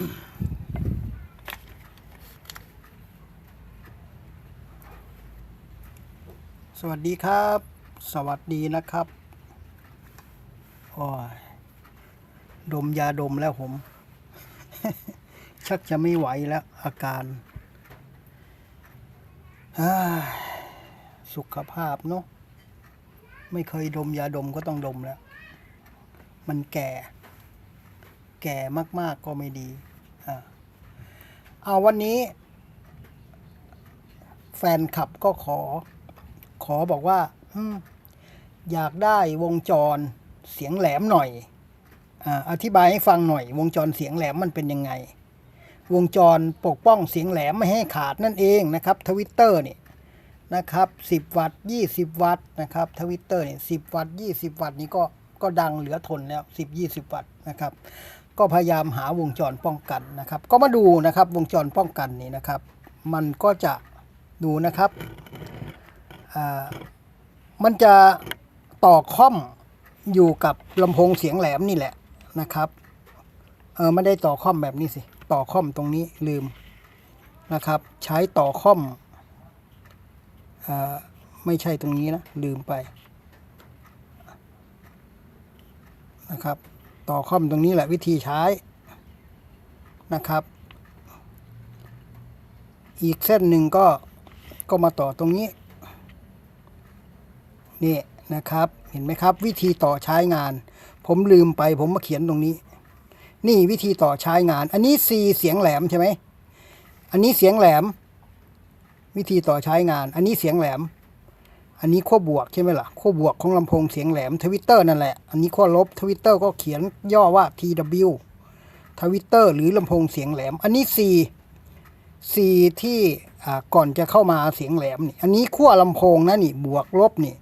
สวัสดีครับ สวัสดีนะครับโอ้ยดมยาดมแล้วผม ชักจะไม่ไหวแล้วอาการสุขภาพเนาะไม่เคยดมยาดมก็ต้องดมแล้ว มันแก่ แก่มาก ๆ ก็ไม่ดี เอาวันนี้ แฟนคลับก็ขอ ขอบอกว่าอยากได้วงจรเสียงแหลมหน่อยอาอธิบายให้ฟังหน่อย วงจรเสียงแหลมมันเป็นยังไง วงจรปกป้องเสียงแหลมไม่ให้ขาดนั่นเองนะครับทวิตเตอร์นี่นะครับ10 วัตต์20 วัตต์นะครับทวิตเตอร์นี่10 วัตต์20 วัตต์นี่ก็ก็ดังเหลือทนแล้ว10 20 วัตต์นะครับ ก็พยายามหาวงจรป้องกันนะครับ ก็มาดูนะครับวงจรป้องกันนี่นะครับ มันก็จะดูนะครับมันจะต่อค่อมอยู่กับลำโพงเสียงแหลมนี่แหละนะครับเออไม่ได้ต่อค่อมแบบนี้สิต่อค่อมตรงนี้ลืมนะครับ ใช้ต่อค่อมอไม่ใช่ตรงนี้นะลืมไปนะครับ ต่อค่อมตรงนี้แหละวิธีใช้นะครับ อีกเส้นหนึ่งก็ก็มาต่อตรงนี้นี่นะครับเห็นไหมครับ วิธีต่อใช้งาน ผมลืมไปผมมาเขียนตรงนี้ นี่วิธีต่อใช้งาน อันนี้ C เสียงแหลมใช่ไหมอันนี้เสียงแหลม วิธีต่อใช้งาน อันนี้เสียงแหลม อันนี้ขั้วบวกใช่ไหมล่ะขั้วบวกของลำโพงเสียงแหลมทวิตเตอร์นั่นแหละ อันนี้ขั้วลบทวิตเตอร์ก็เขียนย่อว่า TW ทวิตเตอร์หรือลำโพงเสียงแหลม อันนี้ C C ที่อ่ก่อนจะเข้ามาเสียงแหลมนี่ อันนี้ขั้วลำโพงนะนี่บวกลบนี่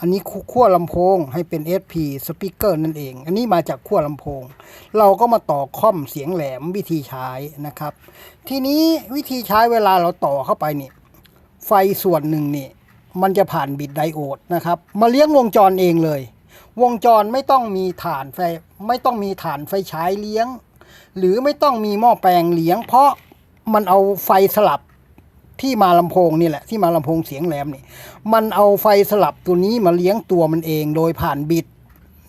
อันนี้ขั้วลำโพงให้เป็น SP speaker นั่นเอง อันนี้มาจากขั้วลำโพง เราก็มาต่อค่อมเสียงแหลมวิธีใช้นะครับ ทีนี้วิธีใช้เวลาเราต่อเข้าไปนี่ ไฟส่วนหนึ่งนี่ มันจะผ่านบิดไดโอดนะครับ มาเลี้ยงวงจรเองเลย วงจรไม่ต้องมีฐานไฟไม่ต้องมีฐานไฟฉายเลี้ยง หรือไม่ต้องมีหม้อแปลงเลี้ยง เพราะมันเอาไฟสลับที่มาลำโพงนี่แหละที่มาลำโพงเสียงแหลมนี่มันเอาไฟสลับตัวนี้มาเลี้ยงตัวมันเองโดยผ่านบิด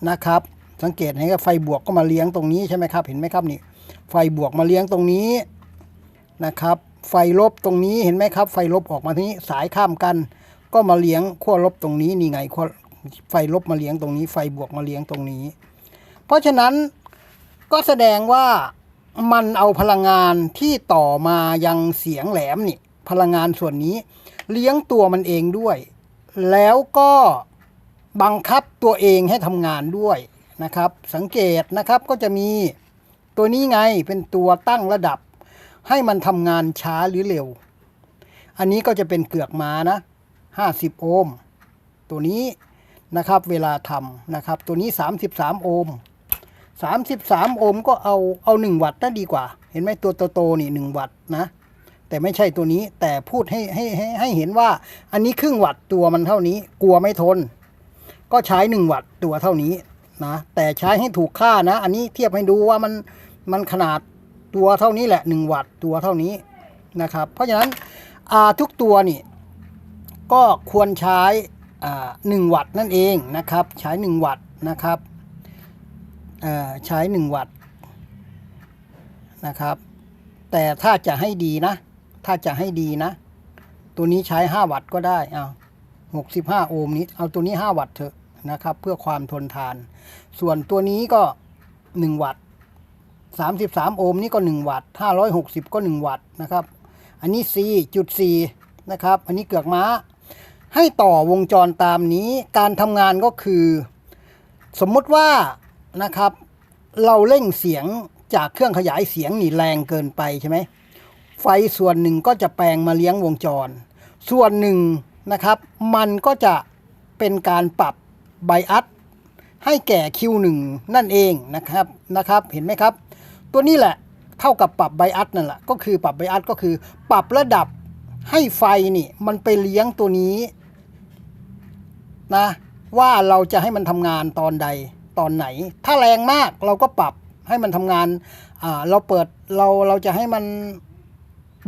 นะครับ สังเกตเห็นไหมไฟบวกก็มาเลี้ยงตรงนี้ใช่ไหมครับ เห็นไหมครับนี่ ไฟบวกมาเลี้ยงตรงนี้นะครับ ไฟลบตรงนี้เห็นไหมครับ ไฟลบออกมาทีนี้สายข้ามกัน ก็มาเลี้ยงขั้วลบตรงนี้นี่ไงขั้วไฟลบมาเลี้ยงตรงนี้ ไฟบวกมาเลี้ยงตรงนี้ เพราะฉะนั้นก็แสดงว่ามันเอาพลังงานที่ต่อมายังเสียงแหลมนี่ พลังงานส่วนนี้ เลี้ยงตัวมันเองด้วย แล้วก็บังคับตัวเองให้ทำงานด้วยนะครับ สังเกตนะครับก็จะมีตัวนี้ไงเป็นตัวตั้งระดับ ให้มันทำงานช้าหรือเร็ว อันนี้ก็จะเป็นเกือกม้านะ 50 โอห์ม ตัวนี้นะครับเวลาทำนะครับตัวนี้ 33 โอห์ม 33 โอห์มก็เอาเอา 1 วัตต์น่าดีกว่า เห็นไหมตัวโตๆนี่ 1 วัตต์นะ แต่ไม่ใช่ตัวนี้แต่พูดให้ให้ให้ให้เห็นว่าอันนี้ครึ่งวัตต์ตัวมันเท่านี้กลัวไม่ทน ก็ใช้ 1 วัตต์ตัวเท่านี้นะแต่ใช้ให้ถูกค่านะ อันนี้เทียบให้ดูว่ามันมันขนาดตัวเท่านี้แหละ 1 วัตต์ตัวเท่านี้นะครับ เพราะฉะนั้นอาทุกตัวนี่ ก็ควรใช้อ่าหนึ่งวัตต์นั่นเองนะครับ ใช้ 1 วัตต์นะครับอ่อใช้ 1 วัตต์นะครับ แต่ถ้าจะให้ดีนะ ถ้าจะให้ดีนะ ตัวนี้ใช้ 5 วัตต์ก็ได้เอา65 โอห์มนี้ เอาตัวนี้ 5 วัตต์เถอะนะครับ เพื่อความทนทาน ส่วนตัวนี้ก็ 1 วัตต์33 โอห์มนี่ก็ 1 วัตต์560 ก็ 1 วัตต์นะครับ อันนี้4.4นะครับ อันนี้เกือกม้า ให้ต่อวงจรตามนี้การทำงานก็คือ สมมติว่านะครับ เราเร่งเสียงจากเครื่องขยายเสียงนี่แรงเกินไปใช่ไหมไฟส่วนหนึ่งก็จะแปลงมาเลี้ยงวงจร ส่วนหนึ่งนะครับ มันก็จะเป็นการปรับไบอัสให้แก่ Q1 นั่นเองนะครับนะครับ เห็นไหมครับ ตัวนี้แหละเท่ากับปรับไบอัสนั่นแหละก็คือปรับไบอัสก็คือ ปรับระดับให้ไฟนี่มันไปเลี้ยงตัวนี้ นะ ว่าเราจะให้มันทำงานตอนใดตอนไหน ถ้าแรงมากเราก็ปรับให้มันทำงานาเราเปิดเราเราจะให้มัน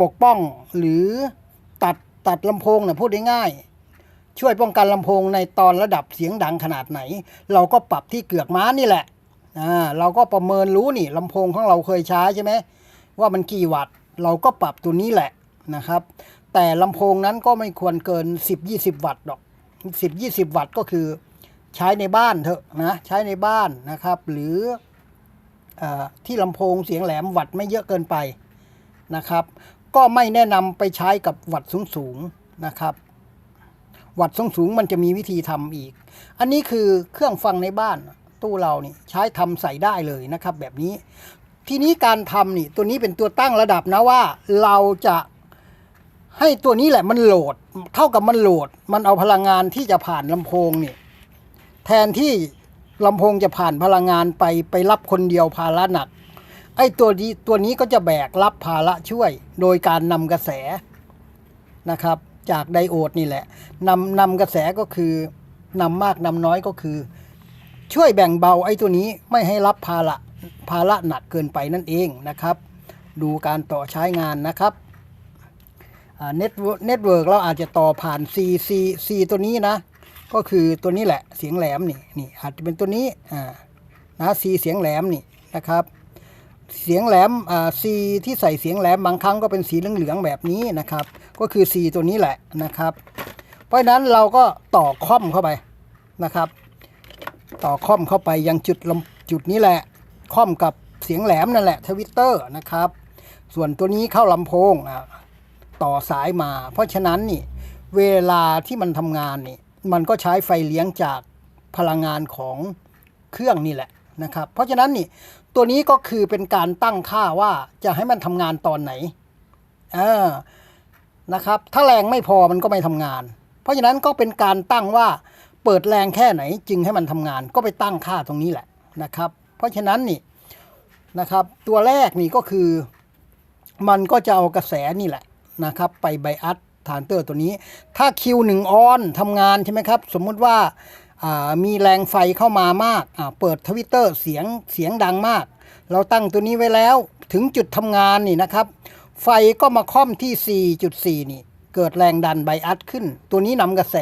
ปกป้องหรือตัดตัดลำโพงเนี่ยพูดง่ายๆช่วยป้องกันลำโพงในตอนระดับเสียงดังขนาดไหน เราก็ปรับที่เกือกม้านี่แหละอ่าเราก็ประเมินรู้นี่ลำโพงของเราเคยใช้ใช่ไหมว่ามันกี่วัตต์เราก็ปรับตัวนี้แหละนะครับ แต่ลำโพงนั้นก็ไม่ควรเกิน 10-20 วัตต์หรอก 10-20 วัตต์ก็คือใช้ในบ้านเถอะนะใช้ในบ้านนะครับ หรืออที่ลำโพงเสียงแหลมวัดไม่เยอะเกินไปนะครับ ก็ไม่แนะนำไปใช้กับวัดสูงๆนะครับ วัดสูงๆมันจะมีวิธีทำอีก อันนี้คือเครื่องฟังในบ้านตู้เรานี่ใช้ทำใส่ได้เลยนะครับ แบบนี้ ทีนี้การทำนี่ตัวนี้เป็นตัวตั้งระดับนะว่าเราจะ ให้ตัวนี้แหละมันโหลด เท่ากับมันโหลด มันเอาพลังงานที่จะผ่านลำโพงนี่แทนที่ลำโพงจะผ่านพลังงานไปไปรับคนเดียวภาระหนัก ไอ้ตัวนี้ตัวนี้ก็จะแบกรับภาระช่วย โดยการนำกระแสนะครับ จากไดโอดนี่แหละนำนำกระแสก็คือนำมากนำน้อยก็คือ ช่วยแบ่งเบาไอ้ตัวนี้ไม่ให้รับภาระภาระหนักเกินไปนั่นเองนะครับ ดูการต่อใช้งานนะครับ เน็ตเน็ตเวิร์กเราอาจจะต่อผ่าน C C C ตัวนี้นะ ก็คือตัวนี้แหละเสียงแหลมนี่นี่อาจจะเป็นตัวนี้อ่านะซีเสียงแหลมนี่นะครับ เสียงแหลมอ่าซีที่ใส่เสียงแหลมบางครั้งก็เป็นสีเหลืองๆแบบนี้นะครับ ก็คือซีตัวนี้แหละนะครับ เพราะฉะนั้นเราก็ต่อค่อมเข้าไปนะครับ ต่อค่อมเข้าไปยังจุดลำจุดนี้แหละค่อมกับเสียงแหลมนั่นแหละทวิตเตอร์นะครับ ส่วนตัวนี้เข้าลำโพงอะ ต่อสายมา เพราะฉะนั้นนี่เวลาที่มันทำงานนี่มันก็ใช้ไฟเลี้ยงจากพลังงานของเครื่องนี่แหละนะครับ เพราะฉะนั้นนี่ตัวนี้ก็คือเป็นการตั้งค่าว่าจะให้มันทำงานตอนไหนเออนะครับ ถ้าแรงไม่พอมันก็ไม่ทำงาน เพราะฉะนั้นก็เป็นการตั้งว่าเปิดแรงแค่ไหนจึงให้มันทำงาน ก็ไปตั้งค่าตรงนี้แหละนะครับ เพราะฉะนั้นนี่นะครับ ตัวแรกนี่ก็คือ มันก็จะเอากระแสนี่แหละ นะครับไปไบอัดฐานเตอร์ตัวนี้ ถ้าคิวหนึ่งออนทำงานใช่ไหมครับ สมมุติว่ามีแรงไฟเข้ามามาก เปิดทวิตเตอร์เสียงเสียงดังมาก เราตั้งตัวนี้ไว้แล้วถึงจุดทำงานนี่นะครับ ไฟก็มาค่อมที่ 4.4 นี่ เกิดแรงดันไบอัดขึ้น ตัวนี้นำกระแส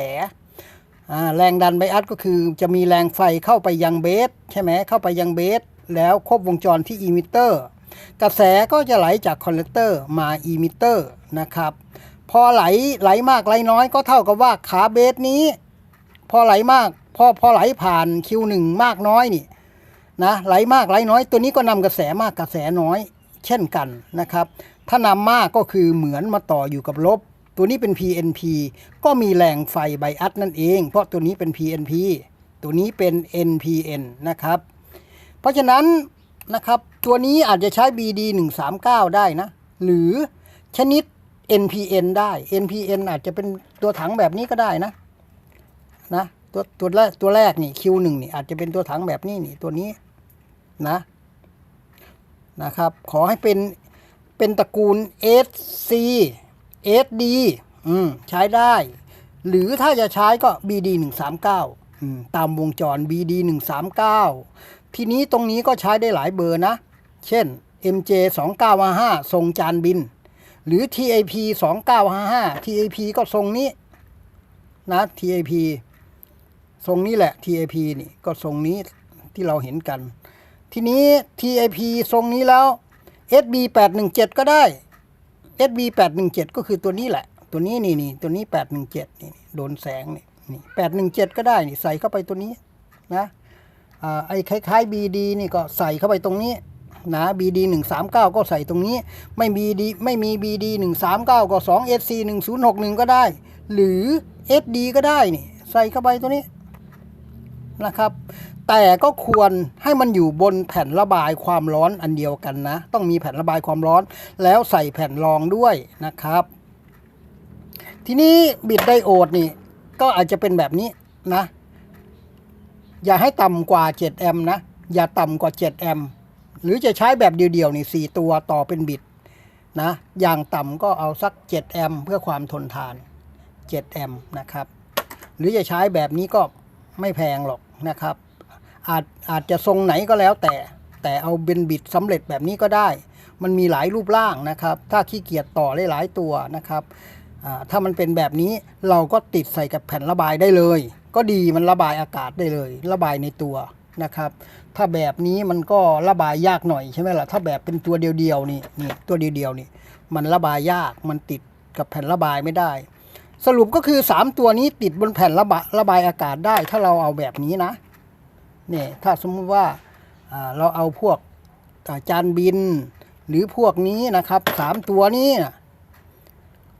แรงดันไบอัดก็คือจะมีแรงไฟเข้าไปยังเบสใช่ไหมเข้าไปยังเบสแล้วครบวงจรที่อิมิเตอร์ กระแสก็จะไหลจากคอนเลกเตอร์มาอิมิเตอร์นะครับ พอไหลไหลมากไหลน้อยก็เท่ากับว่าขาเบสนี้ พอไหลมากพอพอไหลผ่านคิวหนึ่งมากน้อยนี่นะไหลมากไหลน้อย ตัวนี้ก็นำกระแสมากกระแสน้อย เช่นกันนะครับ ถ้านำมากก็คือเหมือนมาต่ออยู่กับลบ ตัวนี้เป็น PNP ก็มีแรงไฟไบอัดนั่นเอง เพราะตัวนี้เป็น PNP ตัวนี้เป็น NPN นะครับ เพราะฉะนั้นนะครับ ตัวนี้อาจจะใช้ BD 139ได้นะ หรือชนิด NPN ได้ NPN อาจจะเป็นตัวถังแบบนี้ก็ได้นะ นะ ตัวตัวแรกตัวแรกนี่ Q1 นี่อาจจะเป็นตัวถังแบบนี้นี่ตัวนี้นะนะครับ ขอให้เป็นเป็นตระกูล SC SD อืมใช้ได้ หรือถ้าจะใช้ก็ BD 139อืมตามวงจร BD 139ทีนี้ตรงนี้ก็ใช้ได้หลายเบอร์นะ เช่น MJ 2955ทรงจานบิน หรือ TAP 2955 TAP ก็ทรงนี้นะ TAP ทรงนี้แหละ TAP นี่ก็ทรงนี้ที่เราเห็นกัน ทีนี้ TAP ทรงนี้แล้ว SB 817ก็ได้ SB 817ก็คือตัวนี้แหละ ตัวนี้นี่นี่ตัวนี้ 817นี่โดนแสงนี่นี่817ก็ได้นี่ใส่เข้าไปตัวนี้นะอ่าไอ้คล้ายๆ BD นี่ก็ใส่เข้าไปตรงนี้ นะ BD 139 ก็ใส่ตรงนี้ ไม่ BD ไม่มี BD 139 ก็ 2 SC 1061 ก็ได้ หรือ SD ก็ได้นี่ใส่เข้าไปตัวนี้นะครับ แต่ก็ควรให้มันอยู่บนแผ่นระบายความร้อนอันเดียวกันนะ ต้องมีแผ่นระบายความร้อน แล้วใส่แผ่นรองด้วยนะครับ ทีนี้บิดไดโอดนี่ก็อาจจะเป็นแบบนี้นะ อย่าให้ต่ำกว่า 7 แอมป์นะ อย่าต่ำกว่า 7 แอมป์ หรือจะใช้แบบเดียวๆนี่ 4 ตัวต่อเป็นบิดนะ อย่างต่ำก็เอาสัก 7 แอมเพื่อความทนทาน 7 แอมนะครับ หรือจะใช้แบบนี้ก็ไม่แพงหรอกนะครับ อาจอาจจะทรงไหนก็แล้วแต่ แต่เอาเบนบิดสำเร็จแบบนี้ก็ได้ มันมีหลายรูปร่างนะครับ ถ้าขี้เกียจต่อหลายๆตัวนะครับถ้ามันเป็นแบบนี้เราก็ติดใส่กับแผ่นระบายได้เลย ก็ดีมันระบายอากาศได้เลย ระบายในตัว นะครับ ถ้าแบบนี้มันก็ระบายยากหน่อยใช่ไหมล่ะ ถ้าแบบเป็นตัวเดียวๆนี่นี่ตัวเดียวๆนี่มันระบายยากมันติดกับแผ่นระบายไม่ได้ สรุปก็คือ 3 ตัวนี้ติดบนแผ่นระบายระบายอากาศได้ ถ้าเราเอาแบบนี้นะเนี่ยถ้าสมมุติว่าเราเอาพวกาจานบิน หรือพวกนี้นะครับสามตัวนี้นะ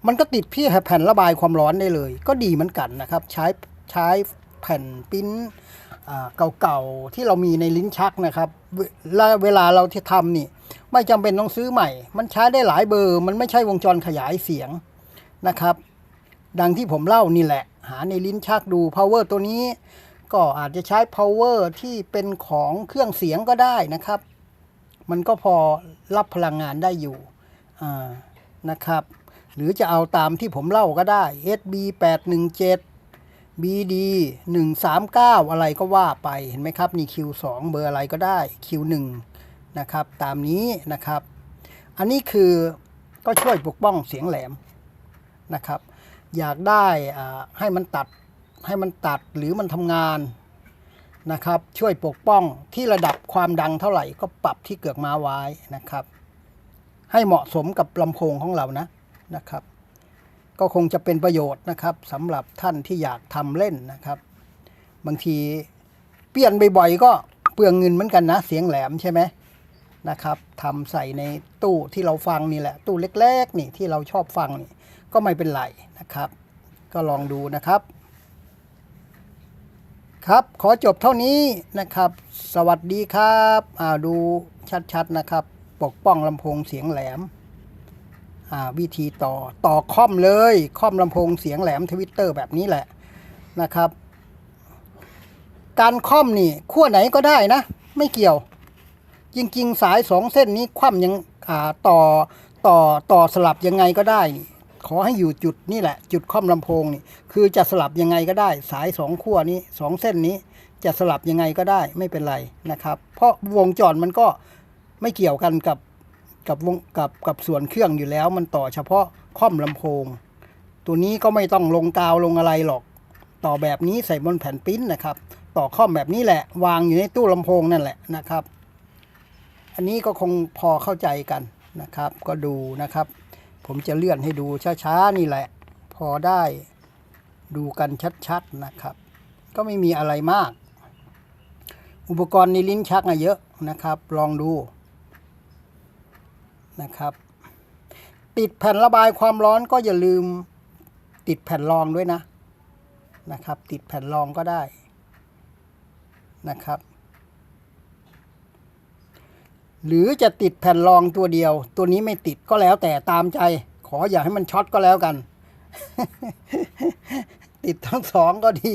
มันก็ติดพี่แผ่นระบายความร้อนได้เลย ก็ดีเหมือนกันนะครับ ใช้ใช้ แผ่นปิ้นเก่าๆที่เรามีในลิ้นชักนะครับเวลาเวลาเราที่ทำนี่ไม่จำเป็นต้องซื้อใหม่ มันใช้ได้หลายเบอร์ มันไม่ใช่วงจรขยายเสียงนะครับ ดังที่ผมเล่านี่แหละ หาในลิ้นชักดู power ตัวนี้ ก็อาจจะใช้ power ที่เป็นของเครื่องเสียงก็ได้นะครับ มันก็พอรับพลังงานได้อยู่นะครับ หรือจะเอาตามที่ผมเล่าก็ได้ SB 817 BD 139 อะไรก็ว่าไปเห็นไหมครับนี่ Q2 เบอร์อะไรก็ได้ Q1 นะครับ ตามนี้นะครับ อันนี้คือก็ช่วยปกป้องเสียงแหลมนะครับ อยากได้อ่าให้มันตัดให้มันตัดหรือมันทำงานนะครับ ช่วยปกป้องที่ระดับความดังเท่าไหร่ก็ปรับที่เกือกม้าไว้นะครับ ให้เหมาะสมกับลำโพงของเรานะนะครับ ก็คงจะเป็นประโยชน์นะครับสำหรับท่านที่อยากทำเล่นนะครับ บางทีเปลี่ยนบ่อยๆก็เปลืองเงินเหมือนกันนะเสียงแหลมใช่ไหมนะครับทำใส่ในตู้ที่เราฟังนี่แหละ ตู้เล็ก ๆ นี่ที่เราชอบฟังนี่ก็ไม่เป็นไรนะครับ ก็ลองดูนะครับ ครับขอจบเท่านี้นะครับ สวัสดีครับอ่าดูชัดๆนะครับ ปกป้องลำโพงเสียงแหลม วิธีต่อต่อค่อมเลยค่อมลำโพงเสียงแหลมทวิตเตอร์แบบนี้แหละนะครับ การค่อมนี่ขั้วไหนก็ได้นะ ไม่เกี่ยว จริง ๆ สายสองเส้นนี้คว่ำยังต่อต่อต่อสลับยังไงก็ได้ ขอให้อยู่จุดนี่แหละ จุดค่อมลำโพงนี่คือจะสลับยังไงก็ได้ สายสองขั้วนี้สองเส้นนี้จะสลับยังไงก็ได้ไม่เป็นไรนะครับ เพราะวงจรมันก็ไม่เกี่ยวกันกับ กับวงกับกับส่วนเครื่องอยู่แล้ว มันต่อเฉพาะค่อมลำโพง ตัวนี้ก็ไม่ต้องลงกาวลงอะไรหรอก ต่อแบบนี้ใส่บนแผ่นปิ้นนะครับ ต่อค่อมแบบนี้แหละ วางอยู่ในตู้ลำโพงนั่นแหละนะครับ อันนี้ก็คงพอเข้าใจกันนะครับ ก็ดูนะครับ ผมจะเลื่อนให้ดูช้าๆนี่แหละ พอได้ดูกันชัดๆนะครับ ก็ไม่มีอะไรมาก อุปกรณ์ในลิ้นชักอะเยอะนะครับ ลองดู นะครับ ติดแผ่นระบายความร้อนก็อย่าลืมติดแผ่นรองด้วยนะนะครับ ติดแผ่นรองก็ได้นะครับ หรือจะติดแผ่นรองตัวเดียว ตัวนี้ไม่ติดก็แล้วแต่ตามใจ ขออย่าให้มันช็อตก็แล้วกัน ติดทั้งสองก็ดี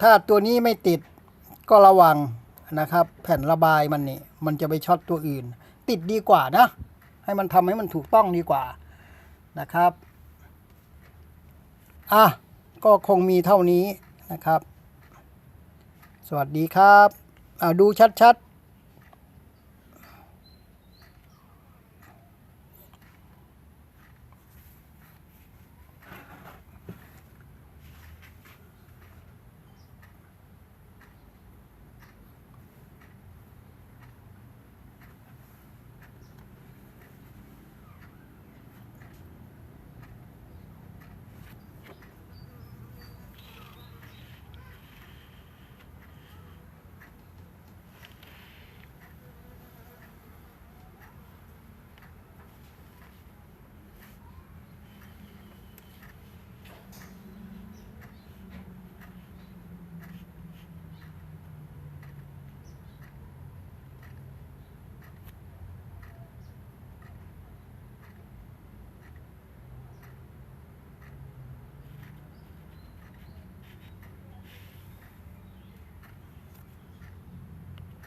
ถ้าตัวนี้ไม่ติดก็ระวัง นะครับ แผ่นระบายมันนี่มันจะไปช็อตตัวอื่น ติดดีกว่านะ ให้มันทำให้มันถูกต้องดีกว่านะครับอะก็คงมีเท่านี้นะครับ สวัสดีครับ ดูชัดๆ